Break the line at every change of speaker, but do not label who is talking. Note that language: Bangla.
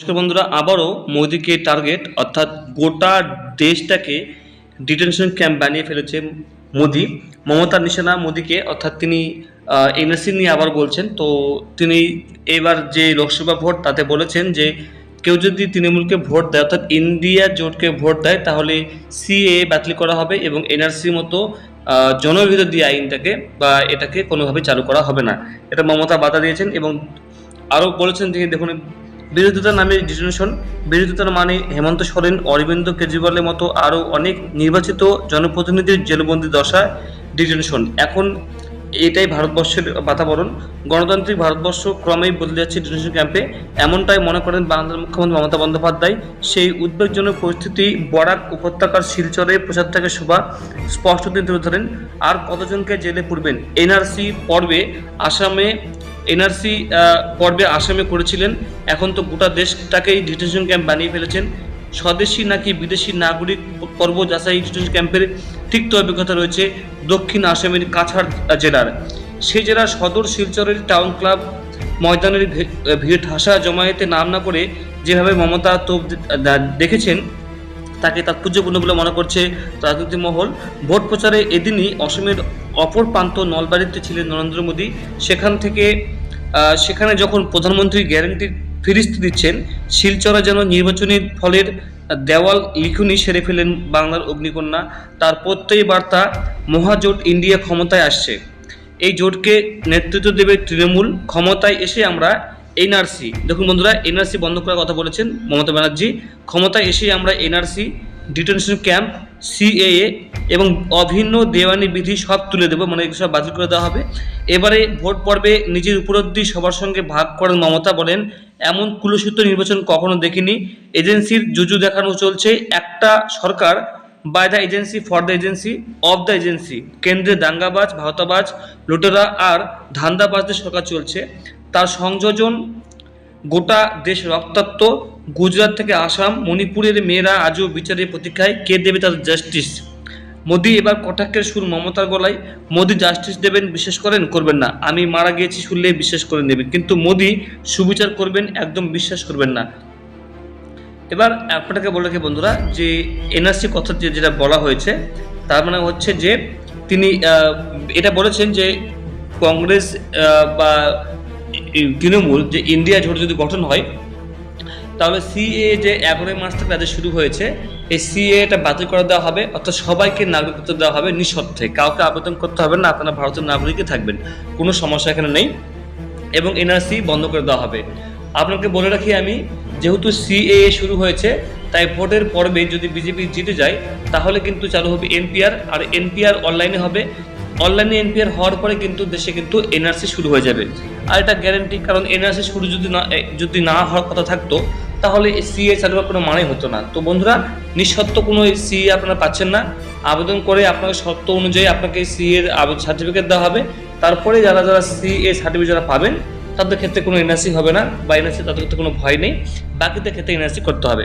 নমস্কার বন্ধুরা, আবারও মোদিকে টার্গেট অর্থাৎ গোটা দেশটাকে ডিটেনশন ক্যাম্প বানিয়ে ফেলেছে মোদি। মমতার নিশানা মোদিকে, অর্থাৎ তিনি এনএসসি নিয়ে আবার বলছেন। তো তিনি এবার যে লোকসভা ভোট, তাতে বলেছেন যে কেউ যদি তৃণমূলকে ভোট দেয়, অর্থাৎ ইন্ডিয়া জোটকে ভোট দেয়, তাহলে সিএ বাতিল করা হবে এবং এনআরসির মতো জনবিরোধী আইনটাকে বা এটাকে কোনোভাবে চালু করা হবে না। এটা মমতা বাধা দিয়েছেন এবং আরও বলেছেন যে, দেখুন বিরোধিতা নামে ডিটেনশন বিরোধিতার মানে হেমন্ত সরেন, অরবিন্দ কেজরিওয়ালের মতো আরও অনেক নির্বাচিত জনপ্রতিনিধির জেলবন্দি দশা ডিটেনশন এখন এটাই ভারতবর্ষের বাতাবরণ। গণতান্ত্রিক ভারতবর্ষ ক্রমেই বদলে যাচ্ছে ডিটেনশন ক্যাম্পে। এমনটাই মনে করেন বাংলার মুখ্যমন্ত্রী মমতা বন্দ্যোপাধ্যায়। সেই উদ্বেগজনক পরিস্থিতি বরাক উপত্যকার শিলচরে প্রচার থেকে শোভা স্পষ্ট দিন তুলে ধরেন। আর কতজনকে জেলে পুরবেন? এনআরসি পর্বে আসামে, এনআরসি পর্বে আসামে করেছিলেন। এখন তো গোটা দেশটাকেই ডিটেনশন ক্যাম্প বানিয়ে ফেলেছেন। স্বদেশি নাকি বিদেশি নাগরিক পর্ব যাচাই ক্যাম্পের তিক্ত অভিজ্ঞতা রয়েছে দক্ষিণ আসামের কাছাড় জেলার। সেই জেলার সদর শিলচরের টাউন ক্লাব ময়দানের ভিড় ঠাসা জমায়েতে নাম না করে যেভাবে মমতা তোপ দেখেছেন, তাকে তাৎপর্যপূর্ণ বলে মনে করছে রাজনৈতিক মহল। ভোট প্রচারে এদিনই অসমের অপর প্রান্ত নলবাড়িতে ছিলেন নরেন্দ্র মোদী। সেখান থেকে সেখানে যখন প্রধানমন্ত্রী গ্যারান্টির ফিরিস্তি দিচ্ছেন, শিলচরা যেন নির্বাচনী ফলের দেওয়াল লিখুনি সেরে ফেলেন বাংলার অগ্নিকন্যা। তার প্রত্যয়ী বার্তা, মহাজোট ইন্ডিয়া ক্ষমতায় আসছে। এই জোটকে নেতৃত্ব দেবে তৃণমূল, ক্ষমতায় এসে আমরা এনআরসি। দেখুন বন্ধুরা, এনআরসি বন্ধ করার কথা বলেছেন মমতা ব্যানার্জি। ক্ষমতায় এসে আমরা এনআরসি ডিটেনশন ক্যাম্প, সিএএ এবং অভিন্ন দেওয়ানি বিধি সব তুলে দেবো মানে সব বাতিল করে দেওয়া হবে। এবারে ভোট পর্বে নিজের উপলব্ধি সবার সঙ্গে ভাগ করেন মমতা বলেন, এমন কুলসূত্র নির্বাচন কখনো দেখিনি। এজেন্সির জুজু দেখানো চলছে, একটা সরকার by the agency for the agency of the agency কেন্দ্রে দাঙ্গাবাজ, ভাওতাবাজ, লুটেরা আর ধান্দাবাজদের সরকার চলছে। তার সংযোজন গোটা দেশ রক্তাক্ত। গুজরাট থেকে আসাম, মণিপুরের মেয়েরা আজও বিচারের প্রতীক্ষায়। কে দেবে তার জাস্টিস মোদি এবার কটাক্ষের সুর মমতার গলায়। মোদি জাস্টিস দেবেন, বিশ্বাস করেন? করবেন না। আমি মারা গিয়েছি শুনলে বিশ্বাস করে নেবেন। কিন্তু মোদি সুবিচার করবেন, একদম বিশ্বাস করবেন না। এবার আপনাকে বলে রাখি বন্ধুরা, যে এনআরসি কথা যেটা বলা হয়েছে, তার মানে হচ্ছে যে তিনি এটা বলেছেন যে কংগ্রেস বা তৃণমূল যে ইন্ডিয়া জোট যদি গঠন হয়, তাহলে সিএ যে এগারোই মাস থেকে রাজ্যে শুরু হয়েছে, এই সিএ এটা বাতিল করে দেওয়া হবে, অর্থাৎ সবাইকে নাগরিকত্ব দেওয়া হবে নিঃশর্তে। কাউকে আবেদন করতে হবে না, আপনারা ভারতের নাগরিকই থাকবেন। কোনো সমস্যা এখানে নেই। এবং এনআরসি বন্ধ করে দেওয়া হবে। আপনাকে বলে রাখি আমি, যেহেতু সিএএ শুরু হয়েছে, তাই ভোটের পর্বে যদি বিজেপি জিতে যায়, তাহলে কিন্তু চালু হবে এনপিআর আর এনপিআর অনলাইনে হবে। অনলাইনে এনপিআর হওয়ার পরে কিন্তু দেশে কিন্তু এনআরসি শুরু হয়ে যাবে। আর এটা গ্যারেন্টি কারণ এনআরসি শুরু যদি না যদি না হওয়ার কথা থাকতো, তাহলে সিএ চালু হওয়ার কোনো মানেই হতো না। তো বন্ধুরা, নিঃশর্ত কোনো সিএ আপনারা পাচ্ছেন না। আবেদন করে আপনাকে শর্ত অনুযায়ী আপনাকে সিএর সার্টিফিকেট দেওয়া হবে। তারপরে যারা যারা সিএ সার্টিফিকেট যারা পাবেন, তাদের ক্ষেত্রে কোনো এনআরসি হবে না। বা এনআরসি তাদের ক্ষেত্রে কোনো ভয় নেই। বাকিদের ক্ষেত্রে এনআরসি করতে হবে।